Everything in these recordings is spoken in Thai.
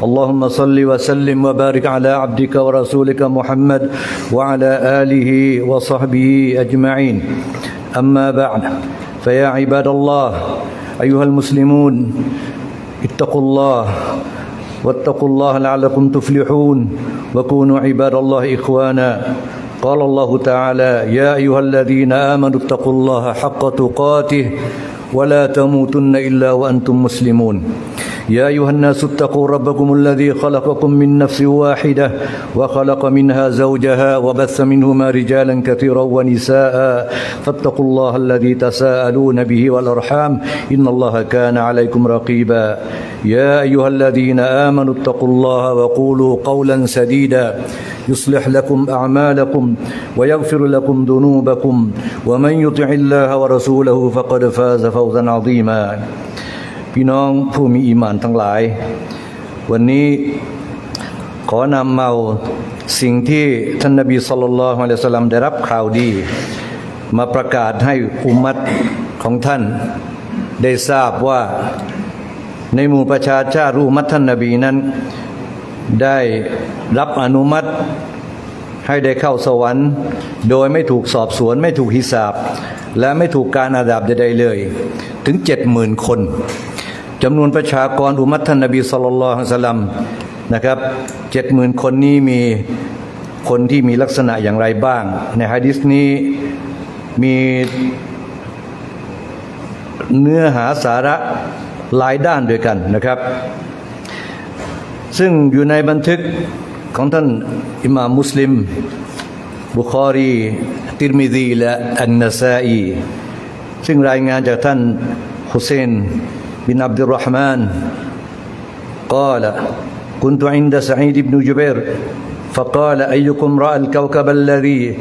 اللهم صل وسلم وبارك على عبدك ورسولك محمد وعلى آله وصحبه أجمعين. أما بعد فيا عباد الله أيها المسلمون اتقوا الله واتقوا الله لعلكم تفلحون وكونوا عباد الله إخوانا. قال الله تعالى يا أيها الذين آمنوا اتقوا الله حق تقاته ولا تموتن إلا وأنتم مسلمون. يا أيها الناس اتقوا ربكم الذي خلقكم من نفس واحدة وخلق منها زوجها وبث منهما رجالا كثيرا ونساء فاتقوا الله الذي تساءلون به والأرحام إن الله كان عليكم رقيبا. يا أيها الذين آمنوا اتقوا الله وقولوا قولا سديدا. يصلح لكم أعمالكم ويغفر لكم ذنوبكم ومن يطع الله ورسوله فقد فاز فوزا عظيما. พี่น้องผู้มีอีหมานทั้งหลาย วันนี้ขอนำเอาสิ่งที่ท่านนบีสุลต่านละฮ์อะลัยฮิวะสัลลัมได้รับข่าวดี มาประกาศให้อุมัตของท่านได้ทราบว่าในหมู่ประชาชาติอุมมัตท่านนบีนั้น ได้รับอนุมัติให้ได้เข้าสวรรค์ โดยไม่ถูกสอบสวน ไม่ถูกหิสาบ และไม่ถูกการอาดาบใดๆเลย ถึงเจ็ดหมื่นคน จำนวนประชากรอุมัตท่านนบีสุลต่านละฮ์สลัมนะครับเจ็ดหมื่นคนนี้มีคนที่มีลักษณะอย่างไรบ้าง ในฮะดิษนี้มีเนื้อหาสาระหลายด้านด้วยกันนะครับ ซึ่งอยู่ในบันทึกของท่านอิหม่ามมุสลิม บุคอรีติรมิดีและอันนาซาอีซึ่งรายงานจากท่านฮุเซน بن عبد الرحمن قال كنت عند سعيد بن جبير. فقال أيكم رأى الكوكب الذي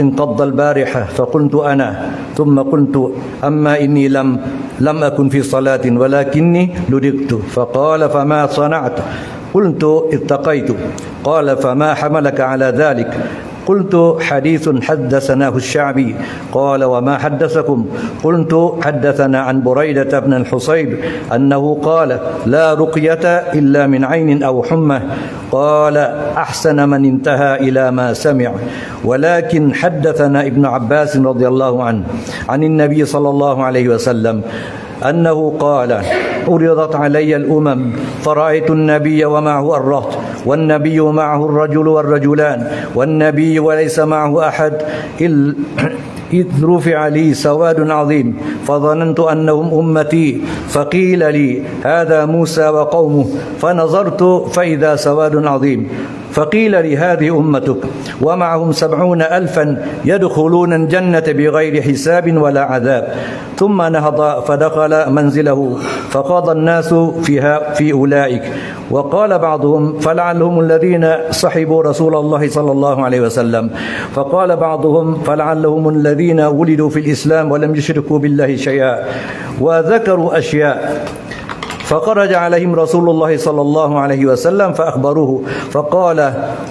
انقض البارحة؟ فقلت أنا. ثم قلت أما إني لم لم أكن في صلاة ولكني لدغت. فقال فما صنعت؟ قلت اتقيت. قال فما حملك على ذلك؟ قلت حديث حدثناه الشعبي. قال وما حدثكم؟ قلت حدثنا عن بريدة بن الحصيب أنه قال لا رقية إلا من عين أو حمى. قال أحسن من انتهى إلى ما سمع. ولكن حدثنا ابن عباس رضي الله عنه عن النبي صلى الله عليه وسلم أنه قال عرضت علي الأمم فرأيت النبي ومعه الرهط والنبي معه الرجل والرجلان والنبي وليس معه أحد إذ رفع لي سواد عظيم فظننت أنهم أمتي فقيل لي هذا موسى وقومه فنظرت فإذا سواد عظيم. فقيل لي هذه أمتك ومعهم سبعون ألفا يدخلون الجنة بغير حساب ولا عذاب. ثم نهض فدخل منزله فقضى الناس فيها في أولئك. وقال بعضهم فلعلهم الذين صحبوا رسول الله صلى الله عليه وسلم. فقال بعضهم فلعلهم الذين ولدوا في الإسلام ولم يشركوا بالله شيئا. وذكروا أشياء. فخرج عليهم رسول الله صلى الله عليه وسلم فأخبروه فقال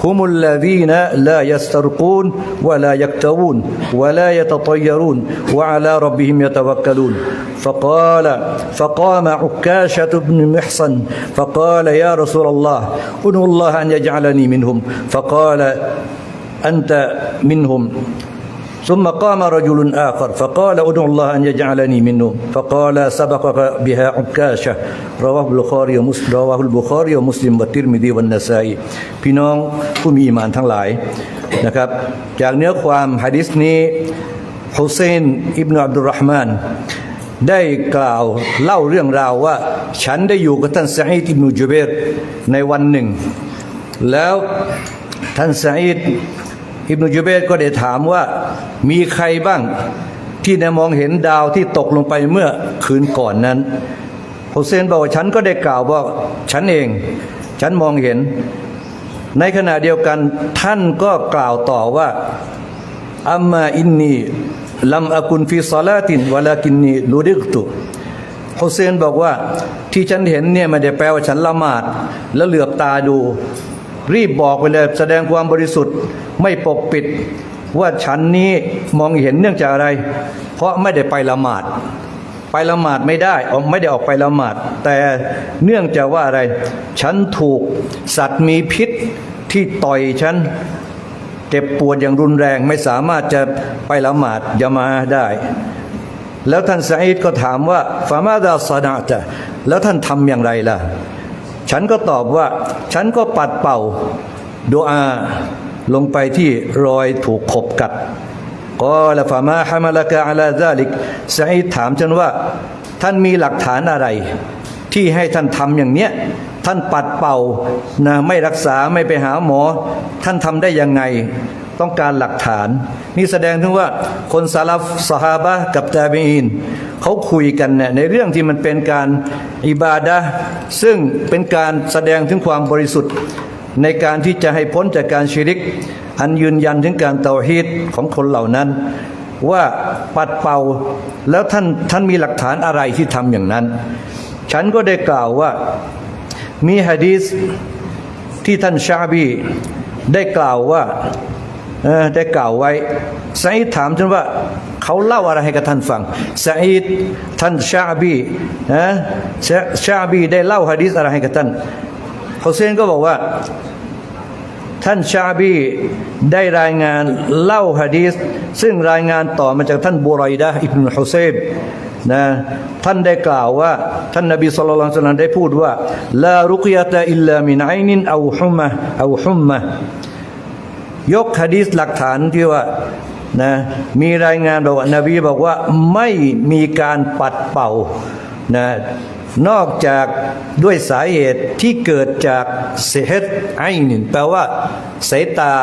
هم الذين لا يسترقون ولا يكتوون ولا يتطيرون وعلى ربهم يتوكلون. فقال فقام عكاشة بن محصن فقال يا رسول الله ادعو الله أن يجعلني منهم. فقال أنت منهم. ثم قام رجل آخر فقال ادعو الله أن يجعلني منه فقال سبقك بها عكاشة رواه البخاري ومسلم رواه البخاري ومسلم والترمذي والنسائي พี่น้องผู้มีอีหมานทั้งหลายนะครับ จากเนื้อความฮะดิษนี้ฮุเซนอิบนาอับดุลรห์มาน ได้กล่าวเล่าเรื่องราวว่า ฉันได้อยู่กับท่านซะอีดอิบนุจุเบรในวันหนึ่ง แล้วท่านซะอีด อิบนุจุเบตก็ได้ถามว่ามีใครบ้างที่ได้มองเห็นดาวที่ตกลงไปเมื่อคืนก่อนนั้นฮุเซนบอกว่าฉันก็ได้กล่าวว่าฉันเอง ฉันมองเห็น ในขณะเดียวกันท่านก็กล่าวต่อว่าอัมมาอินนีลัมอากุนฟีซาลาตินวลากินนีลูดิกตุฮุเซนบอกว่าที่ฉันเห็นเนี่ยไม่ได้แปลว่าฉันละหมาดแล้วเหลือบตาดู รีบบอกไปเลยแสดงความบริสุทธิ์ไม่ปกปิด ว่าฉันนี้มองเห็นเนื่องจากอะไร เพราะไม่ได้ไปละหมาด ไปละหมาดไม่ได้ออกไม่ได้ออกไปละหมาด แต่เนื่องจากว่าอะไร ฉันถูกสัตว์มีพิษที่ต่อยฉันเจ็บปวดอย่างรุนแรงไม่สามารถจะไปละหมาดยามาได้ แล้วท่านซาอิดก็ถามว่าฟามาดาซานาตะแล้วท่านทำอย่างไรล่ะ ฉันก็ตอบว่า ฉันก็ปัดเป่าดูอาลงไปที่รอยถูกขบกัดก็ละฟามาฮามาลกะอาลาซาลิกซาอิถามฉันว่า ท่านมีหลักฐานอะไร ที่ให้ท่านทำอย่างเนี้ยท่านปัดเป่านะไม่รักษาไม่ไปหาหมอ ท่านทำได้ยังไง ต้องการหลักฐาน นี่แสดงถึงว่าคนซาลฟสหาบะกับตาบีอินเขาคุยกันเนี่ยในเรื่องที่มันเป็นการอิบาดะซึ่งเป็นการแสดงถึงความบริสุทธิ์ในการที่จะให้พ้นจากการชิริก อันยืนยันถึงการเตาฮีดของคนเหล่านั้น ว่าปัดเป่าแล้วท่านท่านมีหลักฐานอะไรที่ทำอย่างนั้น ฉันก็ได้กล่าวว่ามีฮะดีษที่ท่านชาบีได้กล่าวว่า ได้กล่าวไว้ซาอิดถามฉันว่าเขาเล่าอะไรให้กับท่านฟังซาอิดท่านชาบีนะชาชาบีได้เล่าฮะดีษอะไรให้กับท่านฮุเซนก็บอกว่า ท่านชาบีได้รายงานเล่าฮะดีษซึ่งรายงานต่อมาจากท่านบุไรดะอิบนุฮุเซบนะท่านได้กล่าวว่า ท่านนบีสุลต่านได้พูดว่าลารุกยะตะอิลลามินไอนินเอาฮุมะเอาฮุมมะ ยกฮะดีษหลักฐานที่ว่านะมีรายงานบอกว่านบีบอกว่าไม่มีการปัดเป่านะนอกจากด้วยสาเหตุที่เกิดจากเสฮตไอนินแปลว่าสายตา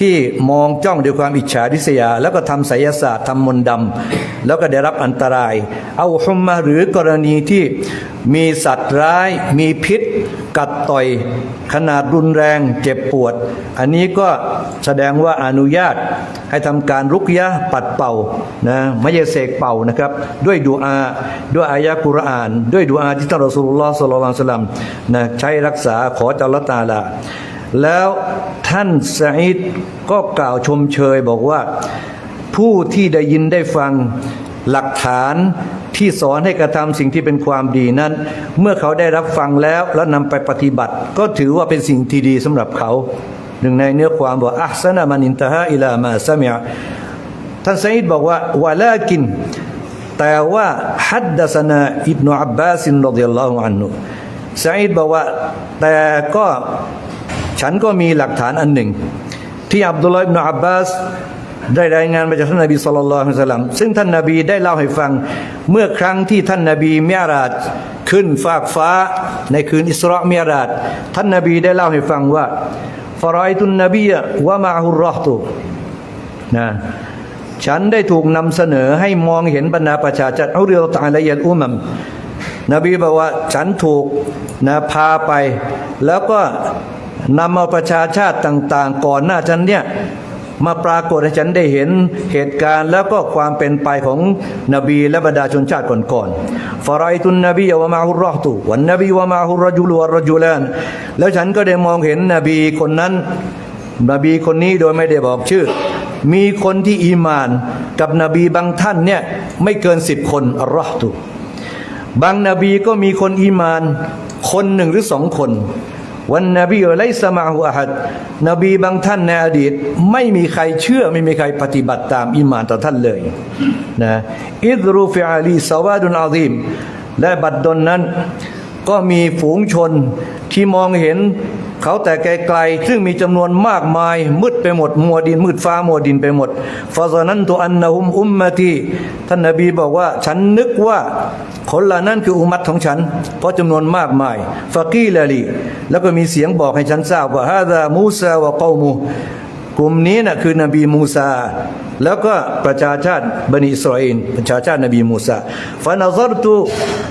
ที่มองจ้องด้วยความอิจฉาริษยา แล้วก็ทำไสยศาสตร์ทำมนต์ดำแล้วก็ได้รับอันตราย เอาฮุมมาหรือกรณีที่มีสัตว์ร้าย มีพิษ กัดต่อย ขนาดรุนแรง เจ็บปวด อันนี้ก็แสดงว่าอนุญาตให้ทำการรุกยะปัดเป่านะไม่ใช่เสกเป่านะครับ ด้วยดูอา ด้วยอายะกุรอาน ด้วยดูอาที่ท่านรอสูลุลลอฮ์สุลลัลลอฮุอะลัยฮิวะซัลลัมนะใช้รักษาขอจัลลอฮ์ตาลาแล้วท่านซาอิดก็กล่าวชมเชยบอกว่า ผู้ที่ได้ยินได้ฟังหลักฐาน ที่สอนให้กระทำสิ่งที่เป็นความดีนั้น เมื่อเขาได้รับฟังแล้วแล้วนำไปปฏิบัติ ก็ถือว่าเป็นสิ่งที่ดีสำหรับเขาหนึ่งในเนื้อความบอกอัพสนะมันอินตะฮะอิลามาซามิอะท่านไซาอิดบอกว่าวะลากิน แต่ว่าฮัดดัสนาอิบนุอับบาสินรดิยัลลอฮุอันนุซาอิดบอกว่าแต่ก็ฉันก็มีหลักฐานอันหนึ่ง ที่อับดุลลาห์อิบนุอับบาส ได้รายงานมาจากท่านนบีสุลต่านสลัมซึ่งท่านนบีได้เล่าให้ฟัง เมื่อครั้งที่ท่านนบีเมียราจขึ้นฟากฟ้าในคืนอิสราเมียราจท่านนบีได้เล่าให้ฟังว่าฟารอยตุนนบีวะมาฮุรรอฮตุนะฉันได้ถูกนำเสนอให้มองเห็นบรรดาประชาชนเอาเรือตาละเอียดอุมัมนบีบอกว่าฉันถูกนะพาไป แล้วก็นำเอาประชาชาติต่าง ๆ ก่อนหน้าฉันเนี่ย มาปรากฏให้ฉันได้เห็นเหตุการณ์แล้วก็ความเป็นไปของนบีและบรรดาชนชาติก่อนๆฟารอยตุนนบีวะมาฮุรอตุวันนบีวะมาฮุรจุลวรจุลานแล้วฉันก็ได้มองเห็นนบีคนนั้นนบีคนนี้โดยไม่ได้บอกชื่อ มีคนที่อีมานกับนบีบางท่านเนี่ยไม่เกินสิบคนอัลลอฮ์ตุบางนบีก็มีคนอีมาน คนหนึ่งหรือสองคน วันนบีไลสมาหูอาหัดนบีบางท่านในอดีต ไม่มีใครเชื่อไม่มีใครปฏิบัติตามอิมานต่อท่านเลยนะอิดรูฟิอาลีสวาดุนอาซีมและบัดดลนั้น ก็มีฝูงชนที่มองเห็น เขาแต่ไกลๆซึ่งมีจำนวนมากมาย มืดไปหมด มัวดิน มืดฟ้ามัวดินไปหมดฟาซานันตุอันนะฮุมอุมมะตีท่านนบีบอกว่า ฉันนึกว่าคนเหล่านั้นคืออุมัตของฉัน เพราะจำนวนมากมายฟากีลาลีแล้วก็มีเสียงบอกให้ฉันทราบว่าฮาดามูซาวะกอมู กลุ่มนี้นะคือนบีมูซา แล้วก็ประชาชาติบันิอิสราเอลประชาชาตินบีมูซาฟานาซรตุ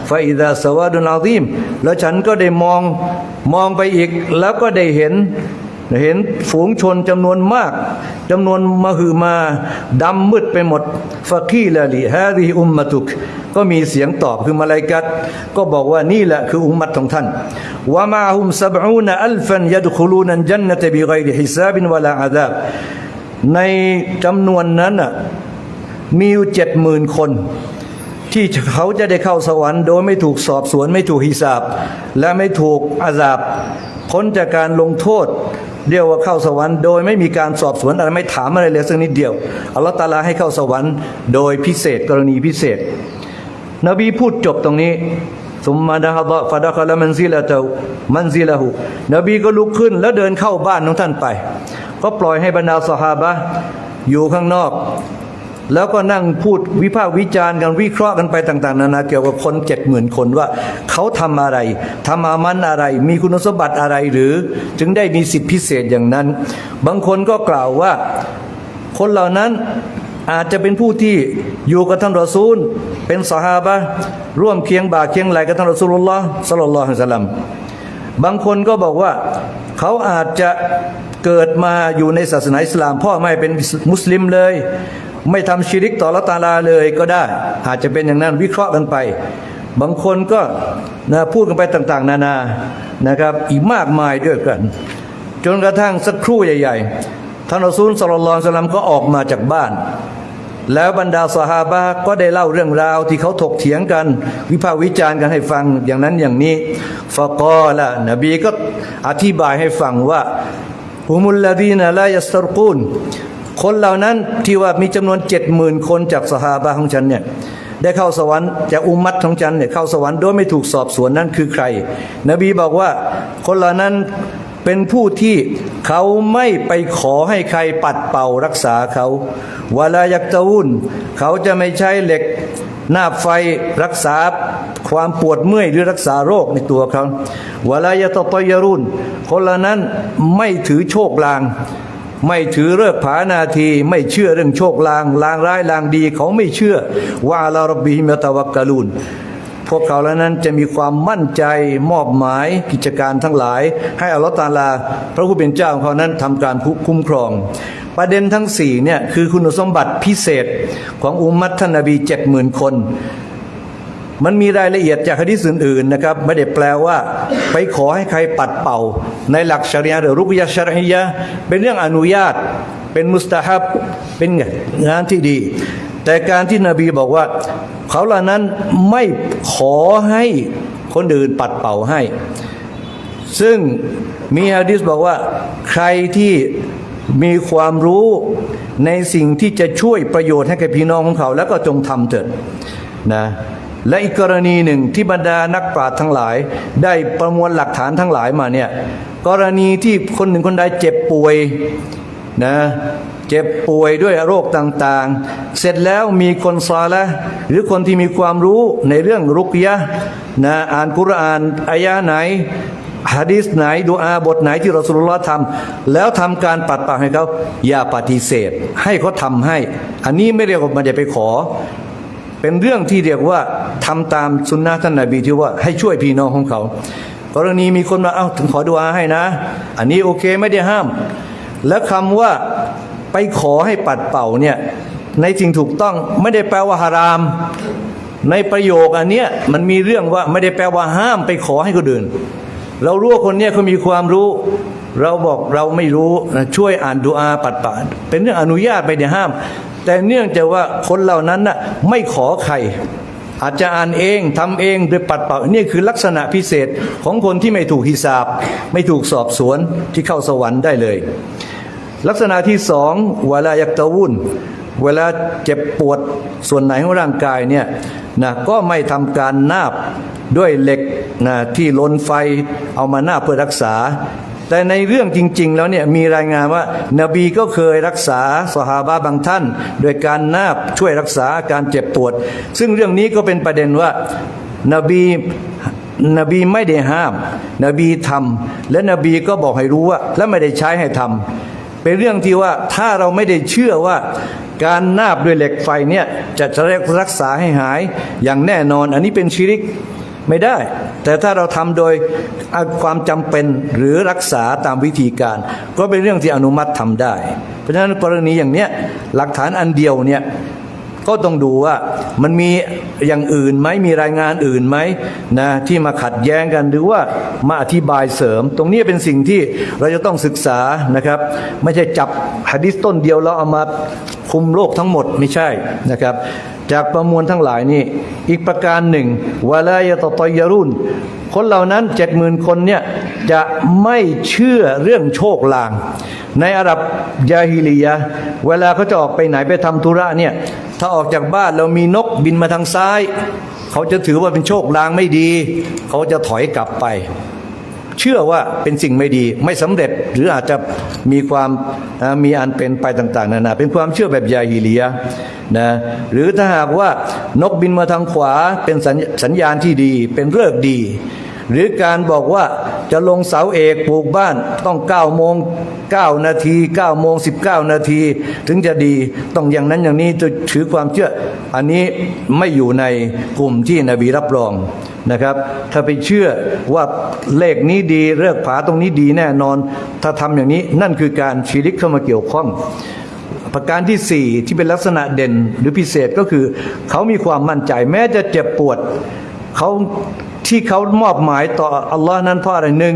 ฟาอิดาสวาดุนอาซีมแล้วฉันก็ได้มองมองไปอีก แล้วก็ได้เห็น เห็นฝูงชนจำนวนมากจำนวนมหึมาดำมืดไปหมดฟะกีละลิฮาริอุมมะตุก ก็มีเสียงตอบคือมาลายกัดก็บอกว่านี่แหละคืออุมมัตของท่านวะมาฮุมซับอูนอัลฟันยัดคุลูนันจันนตบิไกรฮิซาบินวะลาอาดาบในจำนวนนั้นน่ะมีอยู่เจ็ดหมื่นคน ที่เขาจะได้เข้าสวรรค์โดยไม่ถูกสอบสวนไม่ถูกฮิสาบ และไม่ถูกอาซาบพ้นจากการลงโทษ เรียกว่าเข้าสวรรค์โดยไม่มีการสอบสวนอะไรไม่ถามอะไรเลยสักนิดเดียวอัลลอฮฺตาลาให้เข้าสวรรค์โดยพิเศษกรณีพิเศษ นบีพูดจบตรงนี้สุมมาดะฮะบะฟะดะคลามันซีละตมันซีละหูนบีก็ลุกขึ้นแล้วเดินเข้าบ้านของท่านไป ก็ปล่อยให้บรรดาสหาบะอยู่ข้างนอก แล้วก็นั่งพูดวิพากษ์วิจารณ์กันวิเคราะห์กันไปต่าง ๆ นานาเกี่ยวกับคนเจ็ดหมื่นคนว่าเขาทำอะไรทำอามันอะไร มีคุณสมบัติอะไรหรือ จึงได้มีสิทธิพิเศษอย่างนั้น บางคนก็กล่าวว่า คนเหล่านั้นอาจจะเป็นผู้ที่อยู่กับท่านรอซูล เป็นสหาบะร่วมเคียงบ่าเคียงไหลกับท่านรอซูลุลลอฮ์สัลลัลลอฮุอะลัยฮิวะสัลลัมบางคนก็บอกว่าเขาอาจจะเกิดมาอยู่ในศาสนาอิสลาม พ่อไม่เป็นมุสลิมเลย ไม่ทำชิริกต่อละตาลาเลยก็ได้ อาจจะเป็นอย่างนั้นวิเคราะห์กันไป บางคนก็นะพูดกันไปต่าง ๆ นานานะครับ อีกมากมายด้วยกัน จนกระทั่งสักครู่ใหญ่ ๆท่านอัสูลสลลัลอฮุอะลัยฮิวะสัลลัมก็ออกมาจากบ้าน แล้วบรรดาสหาบะก็ได้เล่าเรื่องราวที่เขาถกเถียงกัน วิพากษ์วิจารณ์กันให้ฟังอย่างนั้นอย่างนี้ฟะกอละนบีก็อธิบายให้ฟังว่าฮุมุลลดีนลายัสตรกูน คนเหล่านั้นที่ว่ามีจำนวนเจ็ดหมื่นคนจากสหาบะห์ของฉันเนี่ยได้เข้าสวรรค์จากอุมัตของฉันเนี่ยเข้าสวรรค์โดยไม่ถูกสอบสวนนั้นคือใคร นบีบอกว่าคนเหล่านั้นเป็นผู้ที่เขาไม่ไปขอให้ใครปัดเป่ารักษาเขาวลายักตะวุ่นเขาจะไม่ใช้เหล็กหน้าไฟรักษาความปวดเมื่อยหรือรักษาโรคในตัวเขาวลายะตะตอยรุนคนเหล่านั้นไม่ถือโชคลาง ไม่ถือเลิกผานาที ไม่เชื่อเรื่องโชคลางลางร้ายลางดีเขาไม่เชื่อว่าลารบบิฮิมตะวักกะลูนพวกเขาเหล่านั้นจะมีความมั่นใจมอบหมายกิจการทั้งหลาย ให้อัลลอฮฺตาลา พระผู้เป็นเจ้าของเขานั้นทำการคุ้มครอง ประเด็นทั้งสี่เนี่ยคือคุณสมบัติพิเศษของอุมมัตท่านนบีเจ็ดหมื่นคน มันมีรายละเอียดจากฮะดีษอื่นๆนะครับไม่ได้แปลว่า ไปขอให้ใครปัดเป่า ในหลักชริยะหรือรุกยะชรอียะเป็นเรื่องอนุญาต เป็นมุสตาฮับเป็นงานที่ดี แต่การที่นบีบอกว่า เขาเหล่านั้นไม่ขอให้คนอื่นปัดเป่าให้ ซึ่งมีฮะดิษบอกว่าใครที่มีความรู้ในสิ่งที่จะช่วยประโยชน์ให้กับพี่น้องของเขา แล้วก็จงทำเถิดนะ และอีกกรณีหนึ่งที่บรรดานักปราชญ์ทั้งหลาย ได้ประมวลหลักฐานทั้งหลายมาเนี่ยกรณีที่คนหนึ่งคนใดเจ็บป่วยนะเจ็บป่วยด้วยโรคต่างๆ เสร็จแล้วมีคนซาละหรือคนที่มีความรู้ในเรื่องรุกยะนะอ่านกุรอานอายะไหนฮะดีษไหนดูอาบทไหนที่เรอสุลลอฮ์ทำแล้วทำการปัดป่าให้เขาอย่าปฏิเสธ ให้เขาทำให้ อันนี้ไม่เรียกว่ามันจะไปขอ เป็นเรื่องที่เรียกว่าทำตามสุนนะท่านนบีที่ว่าให้ช่วยพี่น้องของเขา กรณีมีคนมาเอ้าถึงขอดูอาให้นะ อันนี้โอเคไม่ได้ห้าม และคำว่าไปขอให้ปัดเป่าเนี่ยในสิ่งถูกต้องไม่ได้แปลว่าฮาราม ในประโยคอันเนี้ยมันมีเรื่องว่าไม่ได้แปลว่าห้ามไปขอให้คนอื่น เรารู้ว่าคนเนี้ยเขามีความรู้ เราบอกเราไม่รู้นะช่วยอ่านดูอาปัดป่าเป็นเรื่องอนุญาตไปเดี๋ยห้าม แต่เนื่องจากว่าคนเหล่านั้นน่ะไม่ขอใครอาจจะอ่านเองทำเองโดยปัดเป่านี่คือลักษณะพิเศษของคนที่ไม่ถูกฮิสาบ ไม่ถูกสอบสวนที่เข้าสวรรค์ได้เลย ลักษณะที่สองเวลายักตะวุ่น เวลาเจ็บปวดส่วนไหนของร่างกายเนี่ยนะก็ไม่ทำการนาบด้วยเหล็กนะที่ลนไฟเอามานาบเพื่อรักษา แต่ในเรื่องจริง ๆ แล้วเนี่ยมีรายงานว่านบีก็เคยรักษาสหาบะบางท่าน โดยการนาบช่วยรักษาการเจ็บปวด ซึ่งเรื่องนี้ก็เป็นประเด็นว่านบีนบีไม่ได้ห้าม นบีทำและนบีก็บอกให้รู้ว่า และไม่ได้ใช้ให้ทำเป็นเรื่องที่ว่าถ้าเราไม่ได้เชื่อว่าการนาบด้วยเหล็กไฟเนี่ยจะจะรักษาให้หายอย่างแน่นอน อันนี้เป็นชิริก ไม่ได้ แต่ถ้าเราทำโดยความจำเป็นหรือรักษาตามวิธีการ ก็เป็นเรื่องที่อนุมัติทำได้ เพราะฉะนั้นกรณีอย่างเนี้ยหลักฐานอันเดียวเนี่ย ก็ต้องดูว่ามันมีอย่างอื่นไหมมีรายงานอื่นไหมนะที่มาขัดแย้งกันหรือว่ามาอธิบายเสริม ตรงนี้เป็นสิ่งที่เราจะต้องศึกษานะครับ ไม่ใช่จับหะดิษต้นเดียวแล้วเอามาคุมโลกทั้งหมดไม่ใช่นะครับ จากประมวลทั้งหลายนี่อีกประการหนึ่งวลายตตอยรุนคนเหล่านั้นเจ็ดหมื่นคนเนี่ย จะไม่เชื่อเรื่องโชคลาง ในอาหรับยาฮิลียะเวลาเขาจะออกไปไหนไปทำธุระเนี่ยถ้าออกจากบ้านเรามีนกบินมาทางซ้าย เขาจะถือว่าเป็นโชคลางไม่ดี เขาจะถอยกลับไป เชื่อว่าเป็นสิ่งไม่ดี ไม่สำเร็จหรืออาจจะมีความมีอันเป็นไปต่าง ๆนานาเป็นความเชื่อแบบยาฮิลียะนะหรือถ้าหากว่านกบินมาทางขวาเป็นสัญสญญาณที่ดี เป็นเรื่องดี หรือการบอกว่า จะลงเสาเอกปลูกบ้านต้อง9โมง9นาที9โมง19 นาที ถึงจะดีต้องอย่างนั้นอย่างนี้จะถือความเชื่อ อันนี้ไม่อยู่ในกลุ่มที่นบีรับรองนะครับ ถ้าไปเชื่อว่าเลขนี้ดีเลิกผาตรงนี้ดีแน่นอน ถ้าทำอย่างนี้นั่นคือการชีริกเข้ามาเกี่ยวข้องประการที่สี่ที่เป็นลักษณะเด่นหรือพิเศษก็คือ เขามีความมั่นใจแม้จะเจ็บปวด เขา ที่เขามอบหมายต่ออัลลอฮ์นั้นเพราะอะไรหนึ่ง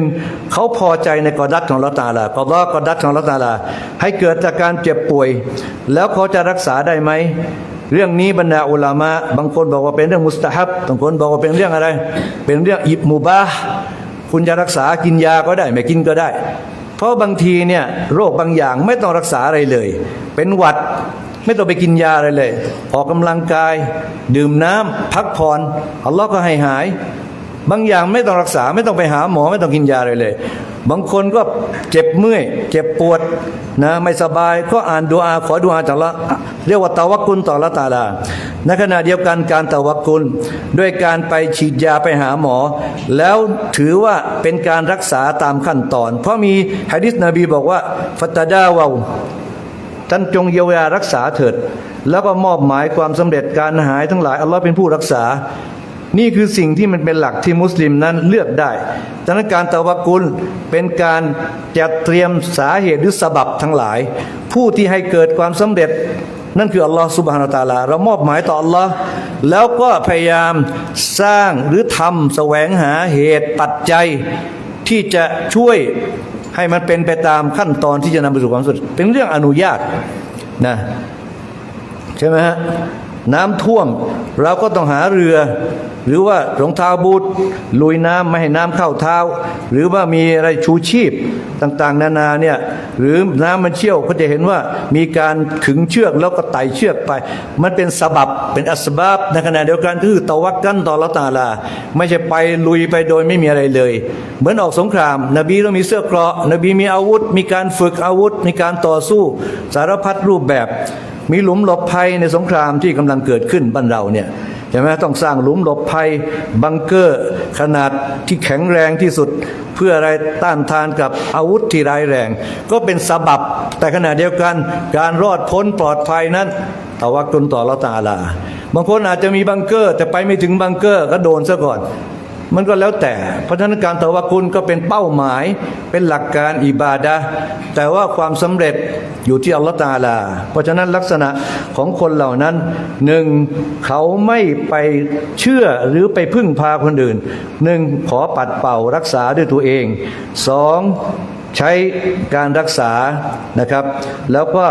เขาพอใจในกอดัตของลลอฮ์ตาลากอดอกอดัตของลลอฮ์ตาลา ให้เกิดจากการเจ็บป่วย แล้วเขาจะรักษาได้ไหมเรื่องนี้บรรดาอุลามะบางคนบอกว่าเป็นเรื่องมุสตาฮับบางคนบอกว่าเป็นเรื่องอะไร เป็นเรื่องอิบมูบาคุณจะรักษากินยาก็ได้ ไม่กินก็ได้ เพราะบางทีเนี่ยโรคบางอย่างไม่ต้องรักษาอะไรเลย เป็นหวัดไม่ต้องไปกินยาอะไรเลย ออกกำลังกาย ดื่มน้ำพักผ่อนอัลลอฮ์ก็ให้หาย บางอย่างไม่ต้องรักษาไม่ต้องไปหาหมอไม่ต้องกินยาอะไรเลย บางคนก็เจ็บเมื่อย เจ็บปวดนะไม่สบายก็อ่านดูอาขอดูอาจากละเรียกว่าตาวักกุลต่อละตาลาในขณะเดียวกันการตาวักกุลด้วยการไปฉีดยาไปหาหมอ แล้วถือว่าเป็นการรักษาตามขั้นตอน เพราะมีฮะดิษนบีบอกว่าฟัตดาวาท่านจงเยียวยารักษาเถิด แล้วก็มอบหมายความสำเร็จการหายทั้งหลายอัลลอฮ์เป็นผู้รักษา นี่คือสิ่งที่มันเป็นหลักที่มุสลิมนั้นเลือกได้ดังนั้นการตะวักุลเป็นการจัดเตรียมสาเหตุหรือสบับทั้งหลาย ผู้ที่ให้เกิดความสำเร็จนั่นคืออัลลอฮ์สุบฮานาตาลา เรามอบหมายต่ออัลลอฮ์แล้วก็พยายามสร้างหรือทำแสวงหาเหตุปัจจัย ที่จะช่วยให้มันเป็นไปตามขั้นตอนที่จะนำไปสู่ความสำเร็จเป็นเรื่องอนุญาตนะใช่ไหมฮะ น้ำท่วม เราก็ต้องหาเรือ หรือว่ารองเท้าบูทลุยน้ำไม่ให้น้ำเข้าเท้า หรือว่ามีอะไรชูชีพต่างๆ นานาเนี่ยหรือน้ำมันเชี่ยวก็จะเห็นว่ามีการขึงเชือกแล้วก็ไต่เชือกไป มันเป็นสบับเป็นอัสบับในขณะเดียวกันคือตะวักกันต่อละตาลา ไม่ใช่ไปลุยไปโดยไม่มีอะไรเลย เหมือนออกสงคราม นบีต้องมีเสื้อเกราะนบีมีอาวุธ มีการฝึกอาวุธ มีการต่อสู้ สารพัดรูปแบบ มีหลุมหลบภัยในสงครามที่กำลังเกิดขึ้นบ้านเราเนี่ยใช่ไหมต้องสร้างหลุมหลบภัยบังเกอร์ขนาดที่แข็งแรงที่สุด เพื่ออะไรต้านทานกับอาวุธที่ร้ายแรง ก็เป็นสบับ แต่ขณะเดียวกันการรอดพ้นปลอดภัยนั้นตะวักตุนต่อละตาลา บางคนอาจจะมีบังเกอร์แต่ไปไม่ถึงบังเกอร์ก็โดนซะก่อน มันก็แล้วแต่ เพราะฉะนั้นการตะวักุลก็เป็นเป้าหมาย เป็นหลักการอิบาดะแต่ว่าความสำเร็จอยู่ที่อัลลอฮฺตาลา เพราะฉะนั้นลักษณะของคนเหล่านั้นหนึ่งเขาไม่ไปเชื่อหรือไปพึ่งพาคนอื่นหนึ่งขอปัดเป่ารักษาด้วยตัวเองสองใช้การรักษานะครับ แล้วก็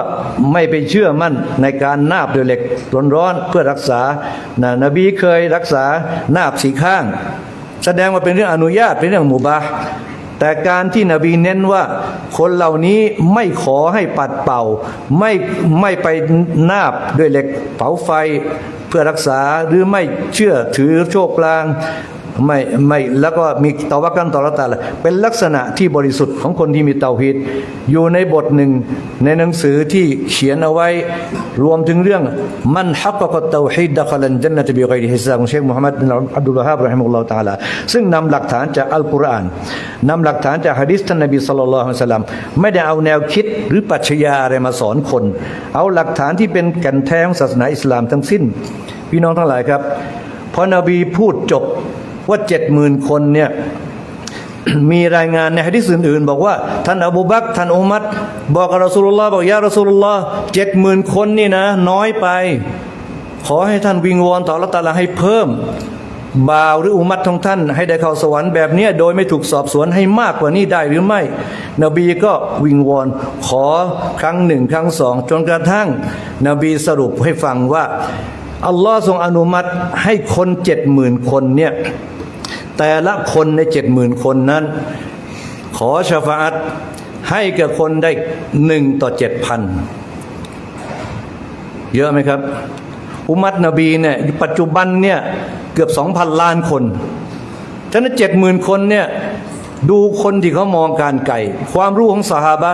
ไม่ไปเชื่อมั่นในการนาบด้วยเหล็กร้อนๆเพื่อรักษานะนบีเคยรักษานาบสีข้าง แสดงว่าเป็นเรื่องอนุญาตเป็นเรื่องมุบาแต่การที่นบีเน้นว่าคนเหล่านี้ไม่ขอให้ปัดเป่า ไม่ไม่ไปนาบด้วยเหล็กเผาไฟเพื่อรักษาหรือไม่เชื่อถือโชคลาง ไม่ไม่แล้วก็มีตอวักกันต่อละตาละเป็นลักษณะที่บริสุทธิ์ของคนที่มีเตาฮีดอยู่ในบทหนึ่งในหนังสือที่เขียนเอาไว้รวมถึงเรื่องมันฮักกะเตาฮีดดะคลันจันนตบิกอยริฮิซาของเชคมุฮัมมัดอับดุลลาฮ์รอฮิมุลลอฮ์ตาลาซึ่งนำหลักฐานจากอัลกุรอานนำหลักฐานจากฮะดิษท่านนบีศ็อลลัลลอฮุลัยฮิวะซัลลัมไม่ได้เอาแนวคิดหรือปรัชญาอะไรมาสอนคน เอาหลักฐานที่เป็นแก่นแท้ของศาสนาอิสลามทั้งสิ้น พี่น้องทั้งหลายครับพอนบีพูดจบ ว่าเจ็ดหมื่นคนเนี่ยมีรายงานในฮะดิษอื่นๆ บอกว่า ท่านอบูบักท่านอุมัดบอกกับรอสูลุลลอฮ์บอกยารอสูลุลลอฮ์เจ็ดหมื่นคนนี่นะ น้อยไป ขอให้ท่านวิงวอนต่อลลอฮ์ตาลาให้เพิ่มบ่าวหรืออุมัดของท่าน ให้ได้เข้าสวรรค์แบบนี้โดยไม่ถูกสอบสวนให้มากกว่านี้ได้หรือไม่ นบีก็วิงวอนขอครั้งหนึ่งครั้งสองจนกระทั่ง นบีสรุปให้ฟังว่าอัลลอฮ์ทรงอนุมัติให้คนเจ็ดหมื่นคนเนี่ย แต่ละคนในเจ็ดหมื่นคนนั้น ขอชฟาอัตให้กับคนได้หนึ่งต่อเจ็ดพันเยอะไหมครับ อุมัตนบีเนี่ยปัจจุบันเนี่ยเกือบสองพันล้านคนฉะนั้นเจ็ดหมื่นคนเนี่ยดูคนที่เขามองการไก่ ความรู้ของสหาบะ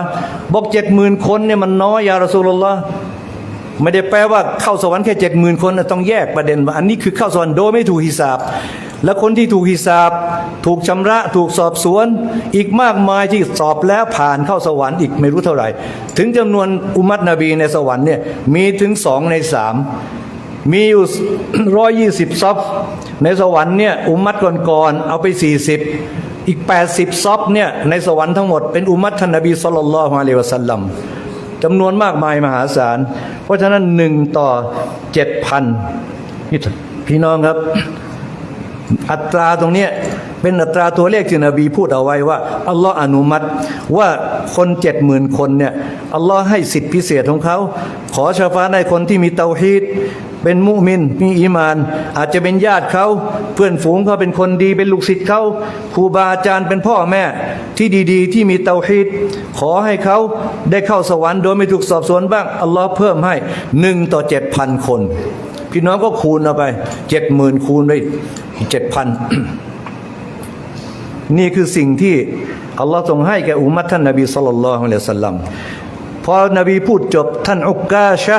บอกเจ็ดหมื่นคนเนี่ยมันน้อยยารสูลลอฮ์ไม่ได้แปลว่าเข้าสวรรค์แค่เจ็ดหมื่นคนต้องแยกประเด็นว่าอันนี้คือเข้าสวรรค์โดยไม่ถูกฮิสาบ และคนที่ถูกฮิสาบถูกชำระ ถูกสอบสวน อีกมากมายที่สอบแล้วผ่านเข้าสวรรค์อีกไม่รู้เท่าไหร่ ถึงจำนวนอุมัตนบีในสวรรค์เนี่ยมีถึงสองในสามมีอยู่ร้อยยี่สิบซอฟในสวรรค์เนี่ยอุมัตก่อนๆเอาไปสี่สิบอีก 80 ซอฟเนี่ยในสวรรค์ทั้งหมดเป็นอุมัตท่านนบีสุลต่านละฮ์อะลัยฮิวะสัลลัมจำนวนมากมายมหาศาล เพราะฉะนั้นหนึ่งต่อเจ็ดพันพี่น้องครับ อัตราตรงนี้เป็นอัตราตัวเลขที่นบีพูดเอาไว้ว่าอัลลอฮ์อนุมัติว่าคนเจ็ดหมื่นคนเนี่ยอัลลอฮ์ให้สิทธิพิเศษของเขา ขอชาฟ้าในคนที่มีเตาฮีดเป็นมุมินมีอีมาน อาจจะเป็นญาติเขา เพื่อนฝูงเขาเป็นคนดีเป็นลูกศิษย์เขาครูบาอาจารย์เป็นพ่อแม่ที่ดีๆ ที่มีเตาฮีดขอให้เขาได้เข้าสวรรค์โดยไม่ถูกสอบสวนบ้างอัลลอฮ์เพิ่มให้หนึ่งต่อเจ็ดพันคน พี่น้องก็คูณเอาไปเจ็ดหมื่นคูณไปเจ็ดพันนี่คือสิ่งที่อัลลอฮ์ทรงให้แก่อุมมัตท่านนบีสุลต่านละฮ์อะลัยฮิวะสัลลัมพอนบีพูดจบท่านอุกกาชะ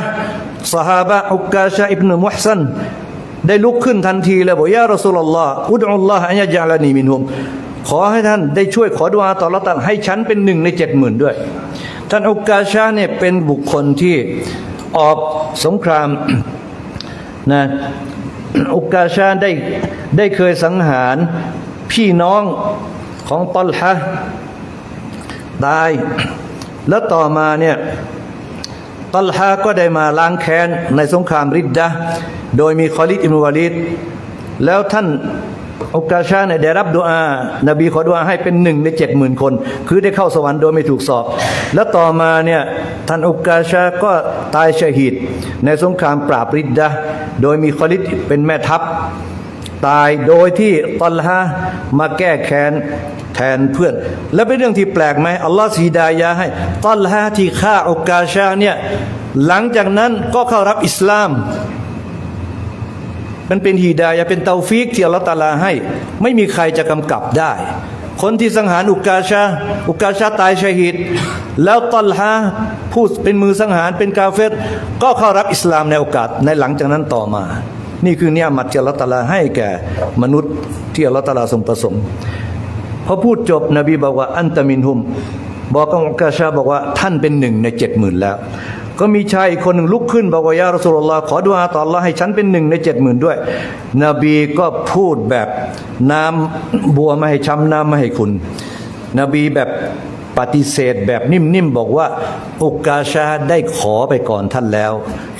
สหาบะอุกกาชะอิบนุมุฮซันได้ลุกขึ้นทันทีเลยบอกยารอสูลลอฮ์อุดอุลลอฮ์อันยะจาลานีมินฮุมขอให้ท่านได้ช่วยขอดุอาต่อละตันให้ฉันเป็นหนึ่งในเจ็ดหมื่นด้วย ท่านอุกกาชะเนี่ยเป็นบุคคลที่ออกสงคราม นะอุกาชาได้ได้เคยสังหารพี่น้องของตอลฮะตาย แล้วต่อมาเนี่ยตอลฮะก็ได้มาล้างแค้นในสงครามริดดะโดยมีคอลิดอิมวาลิดแล้วท่าน อุกาชาเนี่ยได้รับดุอา นบีขอดุอาให้เป็นหนึ่งในเจ็ดหมื่นคน คือได้เข้าสวรรค์โดยไม่ถูกสอบ แล้วต่อมาเนี่ยท่านอุกาชาก็ตายชหิดในสงครามปราบริดดะโดยมีคอลิดเป็นแม่ทัพ ตายโดยที่ตอลฮะมาแก้แค้นแทนเพื่อน แล้วเป็นเรื่องที่แปลกไหมอัลลอฮฺสีดายาให้ตอลฮะที่ฆ่าอุกาชาเนี่ยหลังจากนั้นก็เข้ารับอิสลาม มันเป็นฮีดายะเป็นเตาฟีกที่อัลลอฮฺตาลาให้ ไม่มีใครจะกำกับได้ คนที่สังหารอุกาชาอุกาชาตายชาฮิดแล้วตอลฮะผู้เป็นมือสังหารเป็นกาเฟรก็เข้ารับอิสลามในโอกาสในหลังจากนั้นต่อมา นี่คือเนี่ยมัตที่อัลลอฮฺตาลาให้แก่มนุษย์ที่อัลลอฮฺตาลาทรงประสงค์พอพูดจบนบีบอกว่าอันตะมินหุม บอกกับอุกาชาบอกว่าท่านเป็นหนึ่งในเจ็ดหมื่นแล้ว ก็มีชายอีกคนหนึ่งลุกขึ้นบอกว่ายารสูลลอฮ์ขอดุอาต่อ Allah ให้ฉันเป็นหนึ่งในเจ็ดหมื่นด้วย นบีก็พูดแบบน้ำบัวไม่ให้ช้ำน้ำไม่ให้คุณ นบีแบบปฏิเสธแบบนิ่มๆบอกว่าอุกาชาได้ขอไปก่อนท่านแล้ว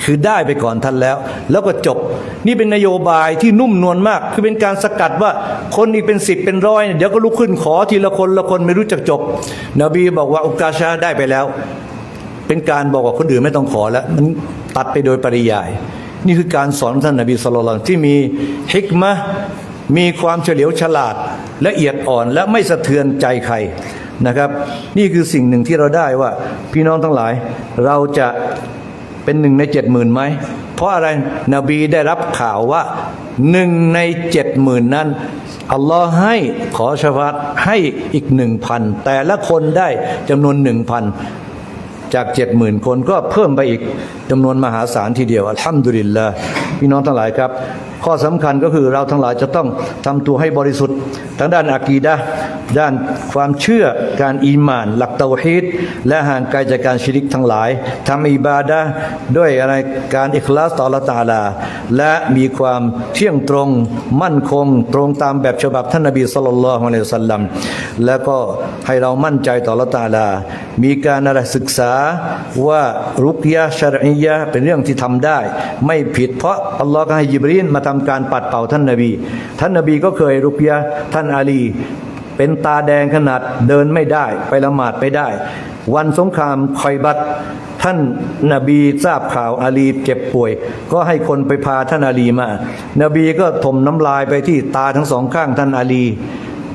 คือได้ไปก่อนท่านแล้ว แล้วก็จบ นี่เป็นนโยบายที่นุ่มนวลมาก คือเป็นการสกัดว่าคนอีกเป็นสิบเป็นร้อยเนี่ยเดี๋ยวก็ลุกขึ้นขอทีละคนละคนไม่รู้จักจบ นบีบอกว่าอุกาชาได้ไปแล้ว เป็นการบอกว่าคนอื่นไม่ต้องขอแล้ว มันตัดไปโดยปริยาย นี่คือการสอนท่านนบีสุลต่านที่มีฮิกมะมีความเฉลียวฉลาดละเอียดอ่อนและไม่สะเทือนใจใครนะครับ นี่คือสิ่งหนึ่งที่เราได้ว่า พี่น้องทั้งหลาย เราจะเป็นหนึ่งในเจ็ดหมื่นไหม เพราะอะไรนบีได้รับข่าวว่าหนึ่งในเจ็ดหมื่นนั้นอัลลอฮ์ให้ขอชฟาตให้อีกหนึ่งพันแต่ละคนได้จำนวนหนึ่งพัน จากเจ็ดหมื่นคนก็เพิ่มไปอีกจำนวนมหาศาลทีเดียวอัลฮัมดุลิลละพี่น้องทั้งหลายครับ ข้อสำคัญก็คือเราทั้งหลายจะต้องทำตัวให้บริสุทธิ์ทั้งด้านอากีดะด้านความเชื่อการอีมาน หลักเตาฮีดและห่างไกลจากการชิริกทั้งหลายทำอิบาดะด้วยอะไรการอิคลาสต่อละตาลา และมีความเที่ยงตรงมั่นคง ตรงตามแบบฉบับท่านนบีสุลต่านละฮ์อะลัยฮิวะสัลลัมแล้วก็ให้เรามั่นใจต่อละตาลา มีการอะไรศึกษาว่ารุกยะชรอียะเป็นเรื่องที่ทำได้ ไม่ผิดเพราะอัลลอฮ์ก็ให้ยิบรีนมาททำการปัดเป่าท่านนบี ท่านนบีก็เคยรุกยะท่านอาลี เป็นตาแดงขนาดเดินไม่ได้ไปละหมาดไม่ได้ วันสงครามคอยบัตท่านนบีทราบข่าวอาลีเจ็บป่วย ก็ให้คนไปพาท่านอาลีมา นบีก็ถมน้ำลายไปที่ตาทั้งสองข้างท่านอาลี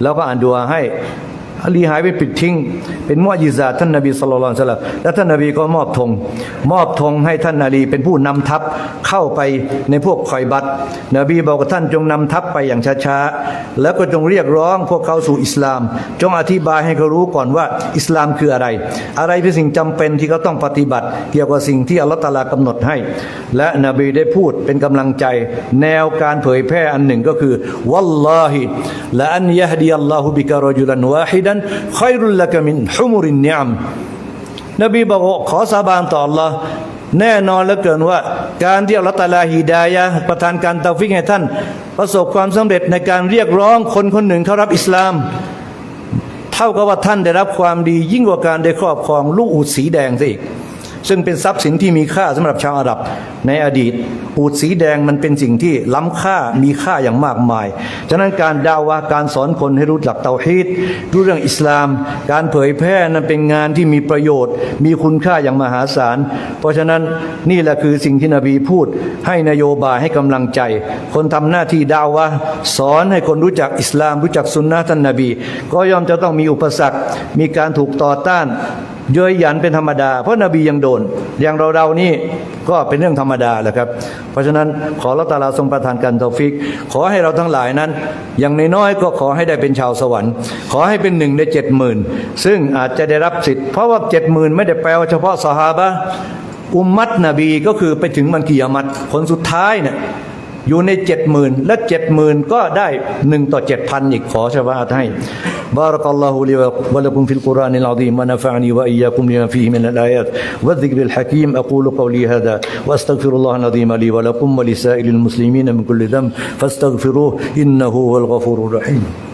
แล้วก็อ่านดัวให้ อาลีหายไปปิดทิ้ง เป็นมอญิซาท่านนบีสุลต่านละแล้วท่านนบีก็มอบธงมอบธงให้ท่านอาลีเป็นผู้นำทัพเข้าไปในพวกคอยบัตนบีบอกกับท่านจงนำทัพไปอย่างช้าๆแล้วก็จงเรียกร้องพวกเขาสู่อิสลาม จงอธิบายให้เขารู้ก่อนว่าอิสลามคืออะไร อะไรเป็นสิ่งจำเป็นที่เขาต้องปฏิบัติ เกี่ยวกับสิ่งที่อัลลอฮฺตาลากำหนดให้ และนบีได้พูดเป็นกำลังใจ แนวการเผยแพร่อันหนึ่งก็คือวัลลอฮิและอันยะฮดีอัลลอฮุบิกะรจุลันวาฮิดันคอยรุลละกามินฮุมุรินนิอัมนบีบอกว่าขอสาบานต่อ Allah แน่นอนเหลือเกินว่า การที่อัลตาลาฮีดายะประทานการตาฟิกให้ท่าน ประสบความสำเร็จในการเรียกร้องคนคนหนึ่งเข้ารับอิสลาม เท่ากับว่าท่านได้รับความดียิ่งกว่าการได้ครอบครองลูกอูดสีแดงซะอีก ซึ่งเป็นทรัพย์สินที่มีค่าสำหรับชาวอาหรับ ในอดีตอูดสีแดงมันเป็นสิ่งที่ล้ำค่ามีค่าอย่างมากมาย ฉะนั้นการดาวาการสอนคนให้รู้หลักเตาฮีดรู้เรื่องอิสลาม การเผยแพร่นั้นเป็นงานที่มีประโยชน์ มีคุณค่าอย่างมหาศาล เพราะฉะนั้นนี่แหละคือสิ่งที่นบีพูด ให้นโยบายให้กำลังใจ คนทำหน้าที่ดาวะสอนให้คนรู้จักอิสลาม รู้จักสุนนะท่านนบี ก็ย่อมจะต้องมีอุปสรรค มีการถูกต่อต้าน เย้ยหยันเป็นธรรมดา เพราะนบียังโดน อย่างเราเรานี่ก็เป็นเรื่องธรรมดาแหละครับ เพราะฉะนั้นขอละตาลาทรงประทานกันตอฟิก ขอให้เราทั้งหลายนั้น อย่างน้อยก็ขอให้ได้เป็นชาวสวรรค์ ขอให้เป็นหนึ่งในเจ็ดหมื่นซึ่งอาจจะได้รับสิทธิ์เพราะว่าเจ็ดหมื่นไม่ได้แปลว่าเฉพาะสหาบะอุมมัตนบีก็คือไปถึงมันกิยามัตผลสุดท้ายเนี่ยอยู่ในเจ็ดหมื่นและเจ็ดหมื่นก็ได้หนึ่งต่อเจ็ดพันอีกขอชาวาให้ بارك الله لي ولكم في القرآن العظيم ونفعني وإياكم لما فيه من الآيات والذكر الحكيم. أقول قولي هذا وأستغفر الله العظيم لي ولكم ولسائر المسلمين من كل ذنب فاستغفروه إنه هو الغفور الرحيم.